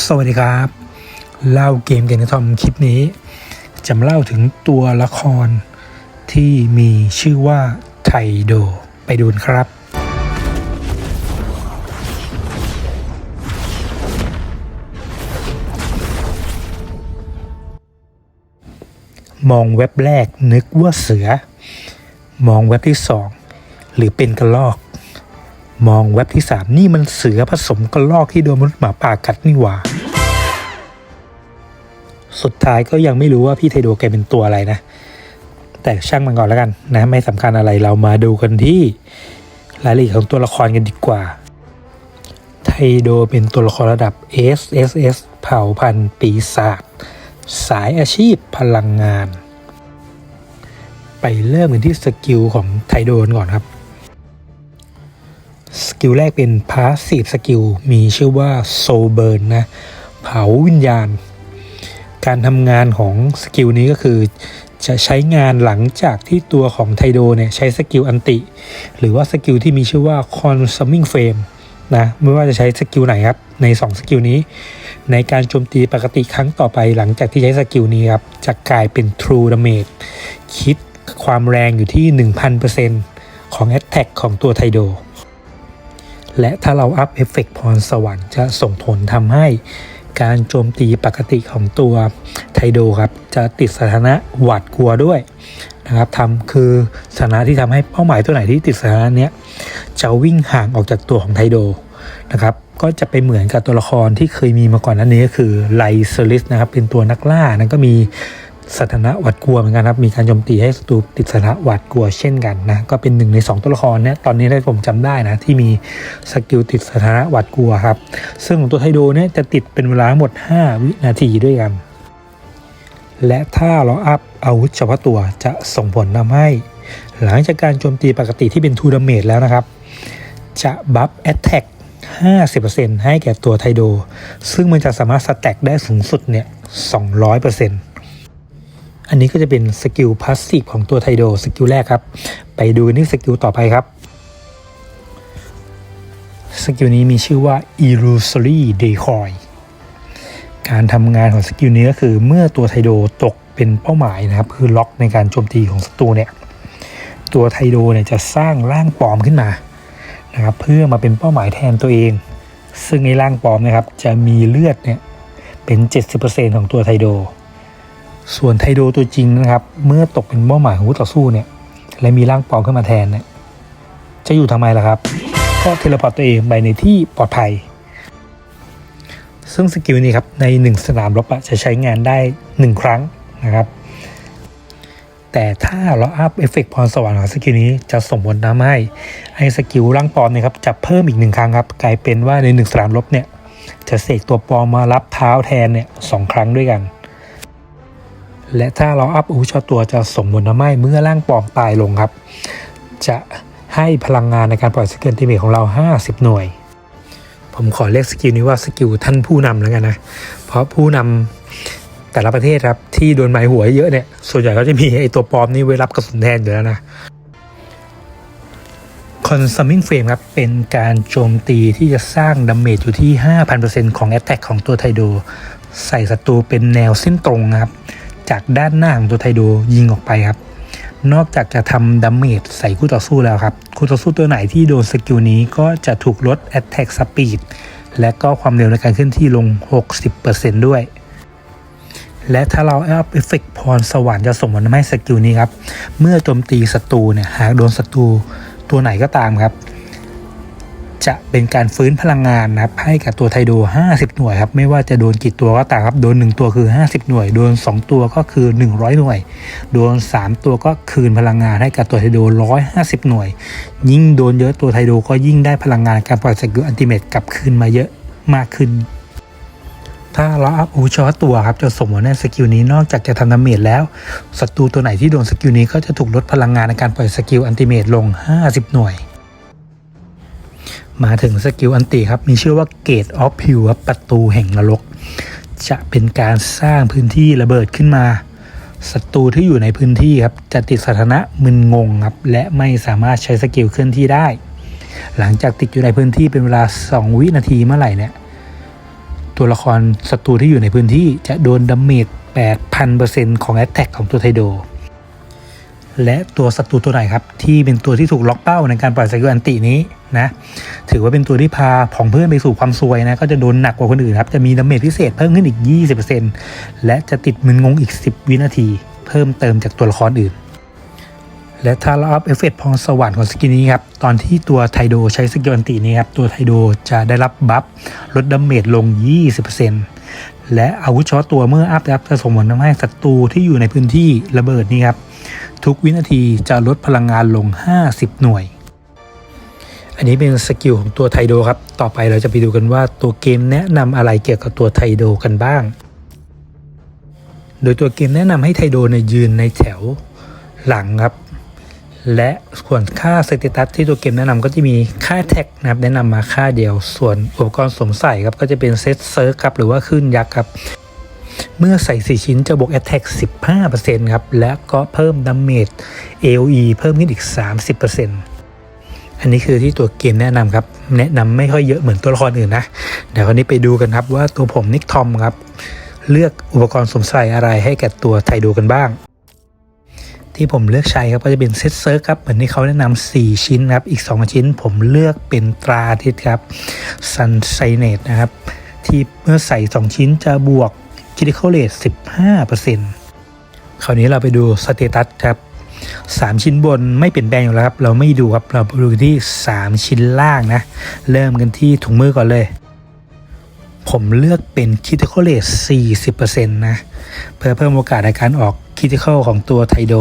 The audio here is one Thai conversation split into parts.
สวัสดีครับ เล่าเกมเกมกระทอมคลิปนี้ จะมาเล่าถึงตัวละครที่มีชื่อว่าไทโด ไปดูนครับ มองเว็บแรกนึกว่าเสือ มองเว็บที่สอง หรือเป็นกระลอก มองเว็บที่สามนี่มันเสือผสมกระลอกที่โดนมนุษย์หมาป่ากัดนี่หว่า สุดท้ายก็ยังไม่รู้ว่าพี่ไทโดแกเป็นตัวอะไรนะ แต่ช่างมันก่อนแล้วกันนะ ไม่สำคัญอะไรเรามาดูกันที่รายละเอียดของตัวละครกันดีกว่า ไทโดเป็นตัวละครระดับ SSS เผ่าพันธุ์ปีศาจสายอาชีพพลังงาน ไปเริ่มกันที่สกิลของไทโดนก่อนครับ สกิลแรกเป็นพาสซีฟสกิลมีชื่อว่าโซเบิร์นนะเผาวิญญาณ การทำงานของสกิลนี้ก็คือ จะใช้งานหลังจากที่ตัวของไทโดเนี่ยใช้สกิลอันติ หรือว่าสกิลที่มีชื่อว่า consuming frame นะไม่ว่าจะใช้สกิลไหนครับ ใน 2 สกิลนี้ ในการโจมตีปกติครั้งต่อไปหลังจากที่ใช้สกิลนี้ครับ จะกลายเป็น true damage คิดความแรงอยู่ที่ 1,000%ของ attack ของตัวไทโด และถ้าเราอัพเอฟเฟกต์พรสวรรค์จะส่งผลทำให้การโจมตีปกติของตัวไทโดครับจะติดสถานะหวาดกลัวด้วยนะครับทำคือสถานะที่ทำให้เป้าหมายตัวไหนที่ติดสถานะเนี้ยจะวิ่งห่างออกจากตัวของไทโดนะครับก็จะไปเหมือนกับตัวละครที่เคยมีมาก่อนนั้นนี้ก็คือไลเซอริสนะครับเป็นตัวนักล่านั้นก็มี สถานะหวาดกลัวเหมือนกันครับ มีการโจมตีให้ศัตรูติดสถานะหวาดกลัวเช่นกันนะ ก็เป็นหนึ่งใน 2 ตัวละครเนี่ย ตอนนี้ได้ผมจำได้นะ ที่มีสกิลติดสถานะหวาดกลัวครับ ซึ่งของตัวไทโดเนี่ยจะติดเป็นเวลาหมด 5 วินาทีด้วยกัน และถ้าเราอัพอาวุธเฉพาะตัวจะส่งผลทำให้ หลังจากการโจมตีปกติที่เป็นทูดาเมจแล้วนะครับ จะบัฟแอตแทก50%ให้แก่ตัวไทโด ซึ่งมันจะสามารถสแต็กได้สูงสุดเนี่ย200% อันนี้ก็จะเป็นสกิลพาสซีฟของตัวไทโดสกิลแรกครับ ไปดูนี่สกิลต่อไปครับ สกิลนี้มีชื่อว่า Illusory Decoy การทำงานของสกิลนี้ก็คือเมื่อตัวไทโดตกเป็นเป้าหมายนะครับ คือล็อกในการโจมตีของศัตรูเนี่ย ตัวไทโดเนี่ยจะสร้างร่างปลอมขึ้นมานะครับเพื่อมาเป็นเป้าหมายแทนตัวเอง ซึ่งในร่างปลอมนะครับจะมีเลือดเนี่ยเป็น 70%ของตัวไทโด ส่วนไทโดตัวจริงนะครับ เมื่อตกเป็นเป้าหมายของคู่ต่อสู้เนี่ย และมีร่างปลอมขึ้นมาแทนเนี่ย จะอยู่ทำไมล่ะครับ ก็เทเลพอร์ตตัวเองไปในที่ปลอดภัย ซึ่งสกิลนี้ครับ ใน 1 สนามรบจะใช้งานได้ 1 ครั้งนะครับ แต่ถ้าเราอัพเอฟเฟกต์พรสวรรค์ของสกิลนี้จะส่งผลทำให้ไอ้สกิลร่างปลอมเนี่ยครับจะเพิ่มอีกหนึ่งครั้งครับ กลายเป็นว่าใน 1 สนามรบเนี่ย จะเสกตัวปลอมมารับเท้าแทนเนี่ยสองครั้งด้วยกัน และถ้าเราอัพอาวุธเฉพาะตัวจะสมผลทำให้เมื่อร่างปลอมตายลงครับ จะให้พลังงานในการปล่อยสกิลติเมทของเรา 50 หน่วย ผมขอเรียกสกิลนี้ว่าสกิลท่านผู้นำแล้วกันนะ เพราะผู้นำแต่ละประเทศครับที่โดนหมายหัวเยอะเนี่ย ส่วนใหญ่ก็จะมีไอตัวปลอมนี่ไว้รับกระสุนแทนอยู่แล้วนะ Consuming Frame ครับ เป็นการโจมตีที่จะสร้างดาเมจอยู่ที่ 5,000%ของ Attack ของตัวไทโด ใส่ศัตรูเป็นแนวเส้นตรงนะครับ จากด้านหน้าของตัวไทโดยิงออกไปครับ นอกจากจะทำดาเมจใส่คู่ต่อสู้แล้วครับ คู่ต่อสู้ตัวไหนที่โดนสกิลนี้ก็จะถูกลด Attack Speed และก็ความเร็วในการเคลื่อนที่ลง 60%ด้วย และถ้าเราอัพเอฟเฟกต์พรสวรรค์จะส่งผลทำให้สกิลนี้ครับ เมื่อโจมตีศัตรูเนี่ยหากโดนศัตรูตัวไหนก็ตามครับ จะเป็นการฟื้นพลังงานนะครับให้กับตัวไทโด 50 หน่วยครับไม่ว่าจะโดนกี่ตัวก็ตามครับโดน 1 ตัวคือ 50 หน่วย โดน 2 ตัวก็คือ 100 หน่วย โดน 3 ตัวก็คืนพลังงานให้กับตัวไทโด 150 หน่วย ยิ่งโดนเยอะตัวไทโดก็ยิ่งได้พลังงานการปล่อยสกิลอันติเมตกลับคืนมาเยอะมากขึ้นถ้าเราอัพอาวุธเฉพาะตัวครับจะสมมติในสกิลนี้นอกจากจะทำดาเมจแล้วศัตรูตัวไหนที่โดนสกิลนี้ก็จะถูกลดพลังงานในการปล่อยสกิลอันติเมตลง 50 หน่วย มาถึงสกิลอันติครับ มีชื่อว่าเกตออฟพิวประตูแห่งนรก จะเป็นการสร้างพื้นที่ระเบิดขึ้นมาศัตรูที่อยู่ในพื้นที่ครับ จะติดสถานะมึนงงครับ และไม่สามารถใช้สกิลเคลื่อนที่ได้ หลังจากติดอยู่ในพื้นที่เป็นเวลา 2 วินาทีเมื่อไหร่เนี่ย ตัวละครศัตรูที่อยู่ในพื้นที่จะโดนดาเมจ 8,000%ของแอตแทกของตัวไทโด และตัวศัตรูตัวไหนครับ ที่เป็นตัวที่ถูกล็อกเป้าในการปล่อยสกิลอันตินี้นะถือว่าเป็นตัวที่พาผองเพื่อนไปสู่ความซวยนะก็จะโดนหนักกว่าคนอื่นครับ จะมีดาเมจพิเศษเพิ่มขึ้นอีก 20%และจะติดมึนงงอีก 10 วินาที เพิ่มเติมจากตัวละครอื่น และถ้าเราอัพเอฟเฟกต์พรสวรรค์ของสกินนี้ครับตอนที่ตัวไทโดใช้สกิลอันตินี้ครับตัวไทโดจะได้รับบัฟลดดาเมจลง 20% และอาวุธเฉพาะตัวเมื่ออัพครับจะส่งผลทำให้ศัตรูที่อยู่ในพื้นที่ระเบิดนี้ครับ ทุกวินาทีจะลดพลังงานลง 50 หน่วย อันนี้เป็นสกิลของตัวไทโดครับ ต่อไปเราจะไปดูกันว่าตัวเกมแนะนำอะไรเกี่ยวกับตัวไทโดกันบ้าง โดยตัวเกมแนะนำให้ไทโดเนี่ยยืนในแถวหลังครับ และส่วนค่าสเตตัสที่ตัวเกมแนะนำก็จะมีค่าแท็กนะครับแนะนำมาค่าเดียว ส่วนอุปกรณ์สวมใส่ครับก็จะเป็นเซตเซิร์ฟครับหรือว่าขึ้นยักษ์ครับ เมื่อใส่ 4 ชิ้นจะบวก Attack 15%ครับและก็เพิ่มดาเมจ AOE เพิ่มขึ้นอีก 30%อันนี้คือที่ตัวเกมแนะนำครับ แนะนำไม่ค่อยเยอะเหมือนตัวละครอื่นนะเดี๋ยวคราวนี้ไปดูกันครับว่าตัวผมนิกทอมครับ เลือกอุปกรณ์สวมใส่อะไรให้แก่ตัวไทดูกันบ้าง ที่ผมเลือกใช้ครับก็จะเป็นเซตเซิร์ฟครับเหมือนที่เขาแนะนำ4ชิ้นครับ อีก 2 ชิ้นผมเลือกเป็นตราทิตครับซันไซเนตนะครับ ที่เมื่อใส่ 2 ชิ้นจะบวก critical rate 15%คราวนี้เราไปดูสเตตัสครับ 3 ชิ้นบนไม่เปลี่ยนแปลงอยู่แล้วครับ เราไม่ดูครับ เราไปดูที่ 3 ชิ้นล่างนะ เริ่มกันที่ถุงมือก่อนเลย ผมเลือกเป็น critical rate 40%นะเพื่อเพิ่มโอกาสในการออก critical ของตัวไทโด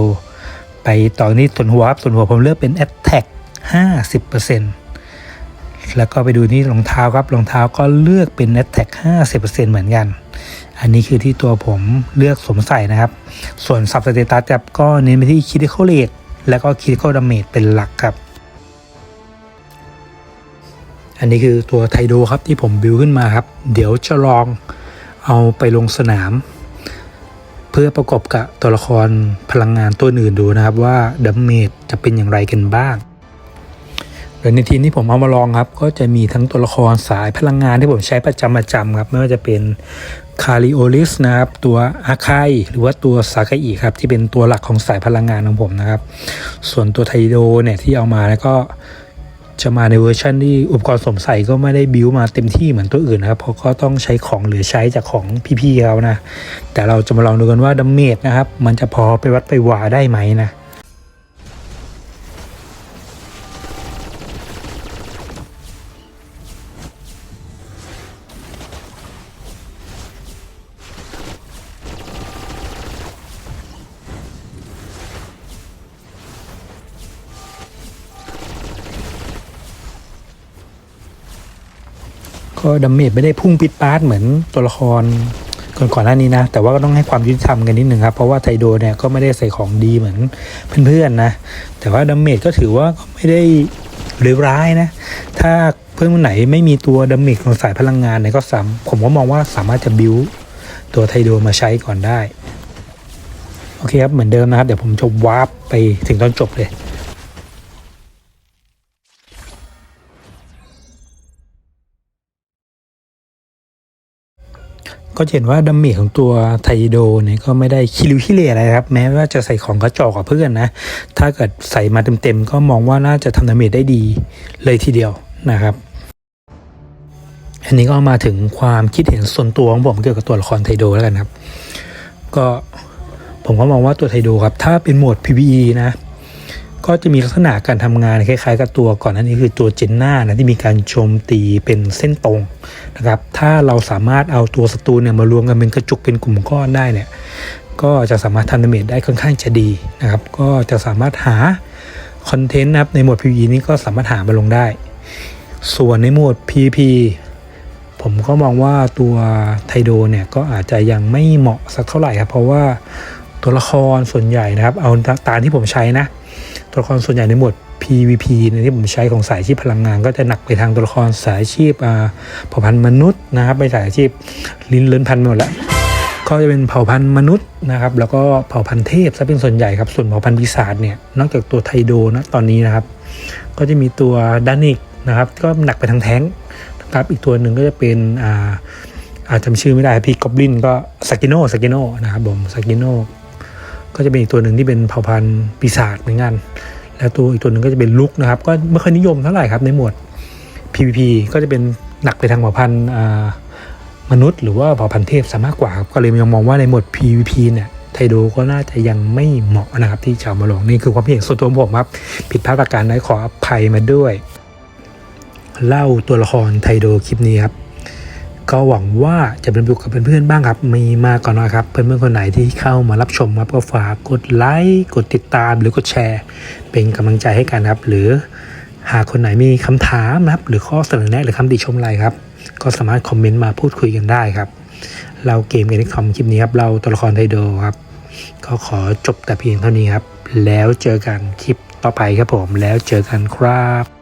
ไปต่อนี้ส่วนหัวครับส่วนหัวผมเลือกเป็น attack 50%แล้วก็ไปดูนี่รองเท้าครับรองเท้าก็เลือกเป็น attack 50%เหมือนกัน อันนี้คือที่ตัวผมเลือกสวมใส่นะครับ ส่วนซับสเตตัสครับก็เน้นไปที่ critical rate แล้วก็ critical damage เป็นหลักครับ อันนี้คือตัวไทโดครับที่ผมบิวขึ้นมาครับ เดี๋ยวจะลองเอาไปลงสนาม เพื่อประกอบกับตัวละครพลังงานตัวอื่นดูนะครับว่าดัมเมจจะเป็นอย่างไรกันบ้างโดยในทีมที่ผมเอามาลองครับ ก็จะมีทั้งตัวละครสายพลังงานที่ผมใช้ประจำประจำครับ ไม่ว่าจะเป็นคาริโอลิสนะครับ ตัวอาคายหรือว่าตัวซากาอิครับ ที่เป็นตัวหลักของสายพลังงานของผมนะครับ ส่วนตัวไทโดเนี่ยที่เอามาแล้วก็ จะมาในเวอร์ชันที่อุปกรณ์สมใส่ก็ไม่ได้บิวมาเต็มที่เหมือนตัวอื่นนะครับ เพราะก็ต้องใช้ของเหลือใช้จากของพี่ๆเขานะ แต่เราจะมาลองดูกันว่าดัมเมจนะครับ มันจะพอไปวัดไปวาได้ไหมนะ ก็ดัมเมจไม่ได้พุ่งปิดปาร์ตเหมือนตัวละครก่อนก่อนหน้านี้นะ แต่ว่าก็ต้องให้ความยุติธรรมกันนิดหนึ่งครับ เพราะว่าไทโดเนี่ยก็ไม่ได้ใส่ของดีเหมือนเพื่อนๆนะ แต่ว่าดัมเมจก็ถือว่าก็ไม่ได้เลวร้ายนะ ถ้าเพื่อนคนไหนไม่มีตัวดัมเมจของสายพลังงานเนี่ยก็สามผมก็มองว่าสามารถจะบิวตัวไทโดมาใช้ก่อนได้ โอเคครับ เหมือนเดิมนะครับ เดี๋ยวผมจะวาร์ปไปถึงตอนจบเลย ก็เห็นว่าดัมเมจของตัวไทโดเนี่ยก็ไม่ได้คิริวคิเลอะไรครับ แม้ว่าจะใส่ของกระจอกกับเพื่อนนะ ถ้าเกิดใส่มาเต็มๆ ก็มองว่าน่าจะทำดาเมจได้ดีเลยทีเดียวนะครับ อันนี้ก็มาถึงความคิดเห็นส่วนตัวของผมเกี่ยวกับตัวละครไทโดแล้วกันครับ ก็ผมก็มองว่าตัวไทโดครับ ถ้าเป็นโหมด PVE นะ ก็จะมีลักษณะการทำงานคล้ายๆ กับตัวก่อนหน้านี้คือตัวเจนน่านะที่มีการโจมตีเป็นเส้นตรงนะครับ ถ้าเราสามารถเอาตัวศัตรูเนี่ยมารวมกันเป็นกระจุกเป็นกลุ่มก้อนได้เนี่ย ก็จะสามารถทำดาเมจได้ค่อนข้างจะดีนะครับ ก็จะสามารถหาคอนเทนต์นะครับในโหมด PVE นี้ก็สามารถหามาลงได้ ส่วนในโหมด PVP ผมก็มองว่าตัวไทโดเนี่ยก็อาจจะยังไม่เหมาะสักเท่าไหร่ครับเพราะว่า ตัวละครส่วนใหญ่นะครับ เอาตามที่ผมใช้นะ ตัวละครส่วนใหญ่ในหมวด PVP ในที่ผมใช้ของสายอาชีพพลังงาน ก็จะหนักไปทางตัวละครสายอาชีพเผ่าพันธุ์มนุษย์นะครับ ไปสายอาชีพลิ้นเลิ้นพันธุ์หมดแล้วก็จะเป็นเผ่าพันธุ์มนุษย์นะครับ แล้วก็เผ่าพันธุ์เทพซะเป็นส่วนใหญ่ครับ ส่วนเผ่าพันธุ์ปีศาจเนี่ย นอกจากตัวไทโดนะตอนนี้นะครับ ก็จะมีตัวดานิกนะครับ ก็หนักไปทางแท้งครับ อีกตัวหนึ่งก็จะเป็นอ่าอาจจำชื่อไม่ได้พี่กอบลินก็สกิโนสกิโนนะครับผมสกิโน ก็จะเป็นอีกตัวหนึ่งที่เป็นเผ่าพันธุ์ปีศาจเหมือนกัน แล้วตัวอีกตัวหนึ่งก็จะเป็นลุกนะครับ ก็ไม่ค่อยนิยมเท่าไหร่ครับในหมวด PVP ก็จะเป็นหนักไปทางเผ่าพันธุ์มนุษย์ หรือว่าเผ่าพันธุ์เทพซะมากกว่าครับก็เลยยังมองว่าในหมวด PVP เนี่ยไทโดก็น่าจะยังไม่เหมาะนะครับที่จะเอามาลงนี่คือความเห็นส่วนตัวผมครับ ผิดพลาดประการใดขออภัยมาด้วย เล่าตัวละครไทโดคลิปนี้ครับ ก็หวังว่าจะเป็นประโยชน์กับเพื่อนๆบ้างครับ มีมากก่อนนะครับ เพื่อนๆคนไหนที่เข้ามารับชมครับก็ฝากกดไลค์กดติดตามหรือกดแชร์ เป็นกำลังใจให้กันครับ หรือหากคนไหนมีคำถามนะครับหรือข้อเสนอแนะหรือคำติชมอะไรครับ ก็สามารถคอมเมนต์มาพูดคุยกันได้ครับ เราเกมเกันในคอมคลิปนี้ครับเราตัวละครไทโดครับ ก็ขอจบแต่เพียงเท่านี้ครับ แล้วเจอกันคลิปต่อไปครับผมแล้วเจอกันครับ